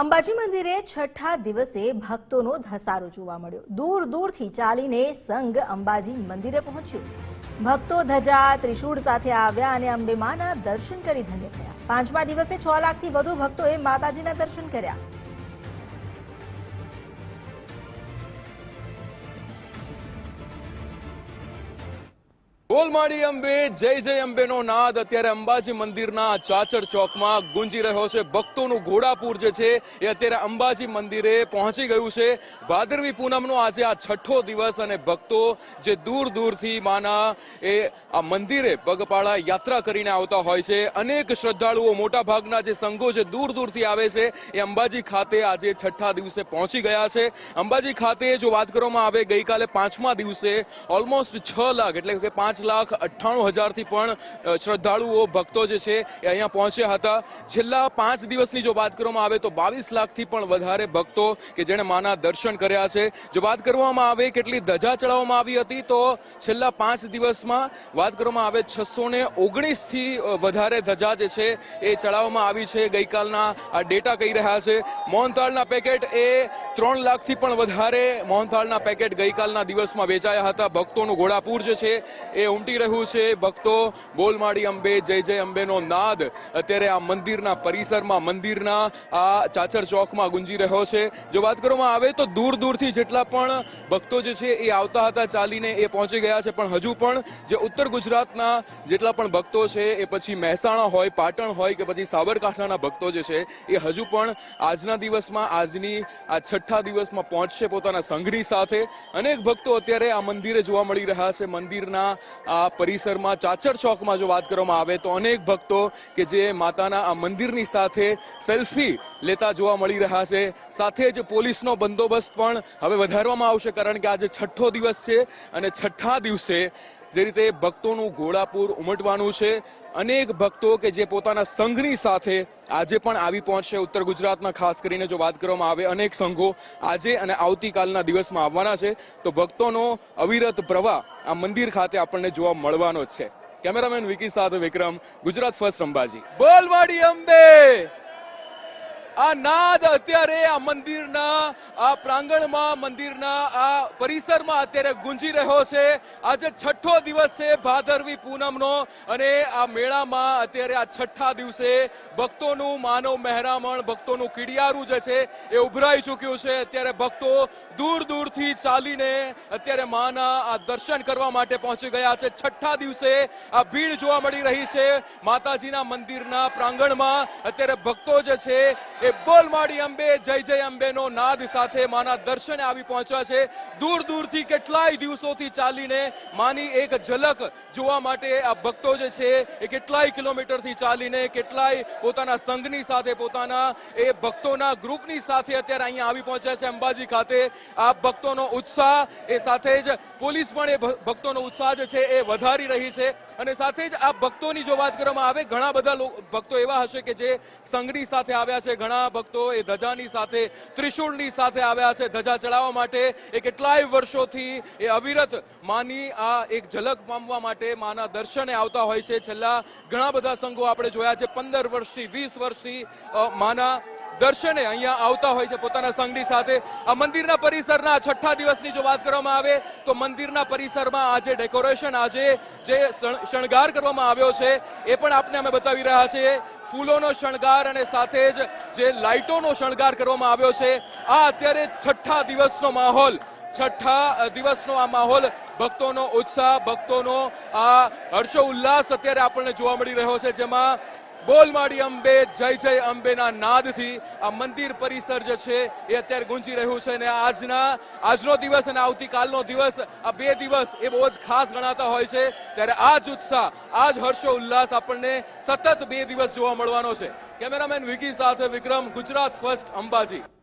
અંબાજી મંદિરે છઠ્ઠા દિવસે ભક્તોનો ધસારો જોવા મળ્યો. દૂર દૂરથી ચાલીને સંઘ અંબાજી મંદિરે પહોંચ્યો. ભક્તો ધજા, ત્રિશૂળ સાથે આવ્યા અને અંબે માના દર્શન કરી ધન્ય થયા. પાંચમા દિવસે છ લાખથી વધુ ભક્તોએ માતાજીના દર્શન કર્યા. બોલમાળી અંબે, જય જય અંબેનો નાદ. અત્યારે અંબાજી મંદિરના ચાચર ચોકમાં ગુંજી રહ્યો છે. ભક્તોનું ઘોડાપુર જે છે, એ અત્યારે અંબાજી મંદિરે પહોંચી ગયું છે. ભાદરવી પૂનમનો આજે આ છઠ્ઠો દિવસ અને ભક્તો જે દૂર દૂરથી માના, એ આ મંદિરે પગપાળા યાત્રા કરીને આવતા હોય છે. અનેક શ્રદ્ધાળુઓ મોટા ભાગના જે સંઘો છે દૂર દૂરથી આવે છે, એ અંબાજી ખાતે આજે છઠ્ઠા દિવસે પહોંચી ગયા છે. અંબાજી ખાતે જો વાત કરવામાં આવે, ગઈકાલે પાંચમા દિવસે, ઓલમોસ્ટ છ લાખ, એટલે કે પાંચ લાખ અઠ્ઠાણું હજારથી પણ શ્રદ્ધાળુઓ, ભક્તો જે છે, એ અહીંયા પહોંચ્યા હતા. છેલ્લા પાંચ દિવસની જો વાત કરવામાં આવે તો બાવીસ લાખથી પણ વધારે ભક્તો કે જેણે માના દર્શન કર્યા છે. જો વાત કરવામાં આવે કેટલી ધજા ચડાવવામાં આવી હતી, તો છેલ્લા પાંચ દિવસમાં વાત કરવામાં આવે છસો ને ઓગણીસથી વધારે ધજા જે છે, એ ચડાવવામાં આવી છે. ગઈકાલના આ ડેટા કહી રહ્યા છે. મોહનથાળના પેકેટ એ ત્રણ લાખથી પણ વધારે મોહનથાળના પેકેટ ગઈકાલના દિવસમાં વેચાયા હતા. ભક્તોનું ઘોડાપુર જે છે, એ ઉમટી રહ્યું છે. ભક્તો, બોલમાળી અંબે, જય જય અંબેનો નાદ. અત્યારે આ મંદિરના પરિસરમાં, મંદિરના આ ચાચર ચોકમાં ગુંજી રહ્યો છે. જો વાત કરવામાં આવે તો દૂર દૂરથી જેટલા પણ ભક્તો જે છે એ આવતા હતા, ચાલીને એ પહોંચી ગયા છે. પણ હજુ પણ જે ઉત્તર ગુજરાતના જેટલા પણ ભક્તો છે, એ પછી મહેસાણા હોય, પાટણ હોય કે પછી સાબરકાંઠાના ભક્તો જે છે, એ હજુ પણ આજના દિવસમાં, આજની આ છઠ્ઠા દિવસમાં પહોંચશે પોતાના સંઘની સાથે. અનેક ભક્તો અત્યારે આ મંદિરે જોવા મળી રહ્યા છે. મંદિરના આ પરિસરમાં ચાચર ચોકમાં જો વાત કરવામાં આવે તો અનેક ભક્તો કે જે માતાના આ મંદિરની સાથે સેલ્ફી લેતા જોવા મળી રહ્યા છે. સાથે જ પોલીસનો બંદોબસ્ત પણ હવે વધારવામાં આવશે કારણ કે આજે છઠ્ઠો દિવસ છે અને છઠ્ઠા દિવસે જે રીતે ભક્તોનું ઘોડાપુર ઉમટવાનું છે. અનેક ભક્તો કે જે પોતાના સંઘની સાથે આજે પણ આવી પહોંચશે ઉત્તર ગુજરાતના ખાસ કરીને જો વાત કરવામાં આવે અનેક સંઘો આજે અને આવતીકાલના દિવસમાં આવવાના છે. તો ભક્તોનો અવિરત પ્રવાહ આ મંદિર ખાતે આપણને જોવા મળવાનો જ છે. કેમેરામેન વિકી સાથે વિક્રમ, ગુજરાત ફર્સ્ટ અંબાજી. બોલવાડી અંબે! આ નાદ અત્યારે આ મંદિરના, આ પ્રાંગણમાં, મંદિરના, આ પરિસરમાં અત્યારે ગુંજી રહ્યો છે. આજે છઠ્ઠો દિવસ છે ભાદરવી પૂનમનો અને આ મેળામાં અત્યારે આ છઠ્ઠા દિવસે ભક્તોનું માનવ મહેરામણ, ભક્તોનું કીડિયારું જે છે એ ઉભરાઈ ચૂક્યું છે. અત્યારે ભક્તો દૂર દૂરથી ચાલીને અત્યારે માના આ દર્શન કરવા માટે પહોંચી ગયા છે. છઠ્ઠા દિવસે આ ભીડ જોવા મળી રહી છે. માતાજીના મંદિરના પ્રાંગણમાં અત્યારે ભક્તો જે છે એ બોલમાડી અંબે, જય જય અંબેનો નાદ સાથે માના દર્શને આવી પહોંચ્યા છે. દૂર દૂરથી કેટલાય દિવસોથી ચાલીને માની એક ઝલક જોવા માટે આ ભક્તો જે છે એ કેટલાય કિલોમીટરથી ચાલીને કેટલાય પોતાના સંઘની સાથે, પોતાના એ ભક્તોના ગ્રુપની સાથે અત્યારે અહીંયા આવી પહોંચ્યા છે અંબાજી ખાતે. આ ભક્તોનો ઉત્સાહ એ સાથે જ પોલીસ પણ એ ભક્તોનો ઉત્સાહ જે છે એ વધારી રહી છે. અને સાથે જ આ ભક્તોની જો વાત કરવામાં આવે, ઘણા બધા ભક્તો એવા હશે કે જે સંઘની સાથે આવ્યા છે, ઘણા ભક્તો એ ધજાની સાથે, ત્રિશુળની સાથે આવ્યા છે. ધજા ચડાવવા માટે એ કેટલાય વર્ષોથી એ અવિરત માની આ એક ઝલક પામવા માટે માના દર્શને આવતા હોય છે. છેલ્લા ઘણા બધા સંઘો આપણે જોયા છે. પંદર વર્ષથી, વીસ વર્ષથી માના દર્શને અહીંયા આવતા હોય છે પોતાના સંઘની સાથે. આ મંદિરના પરિસરના છઠ્ઠા દિવસની જો વાત કરવામાં આવે, તો મંદિરના પરિસરમાં આજે ડેકોરેશન, આજે જે શણ- શણગાર કરવામાં આવ્યો છે, એ પણ આપને અમે બતાવી રહ્યા છીએ. ફૂલોનો શણગાર અને સાથે જ જે લાઇટોનો શણગાર કરવામાં આવ્યો છે, આ અત્યારે છઠ્ઠા દિવસનો માહોલ, છઠ્ઠા દિવસનો આ માહોલ, ભક્તોનો ઉત્સાહ, ભક્તોનો આ હર્ષો ઉલ્લાસ અત્યારે આપણને જોવા મળી રહ્યો છે. જેમાં બોલમાડી અંબે, જય જય અંબેના નાદથી આ મંદિર પરિસર જે છે એ અત્યારે ગુંજી રહ્યું છે અને આજના, આજનો દિવસ અને આવતીકાલનો દિવસ, આ બે દિવસ એ બહુ જ ખાસ ગણાતા હોય છે. ત્યારે આ જ ઉત્સાહ આ જ હર્ષો ઉલ્લાસ આપણને સતત બે દિવસ જોવા મળવાનો છે. કેમેરામેન વિકી સાથે વિક્રમ ગુજરાત ફર્સ્ટ અંબાજી.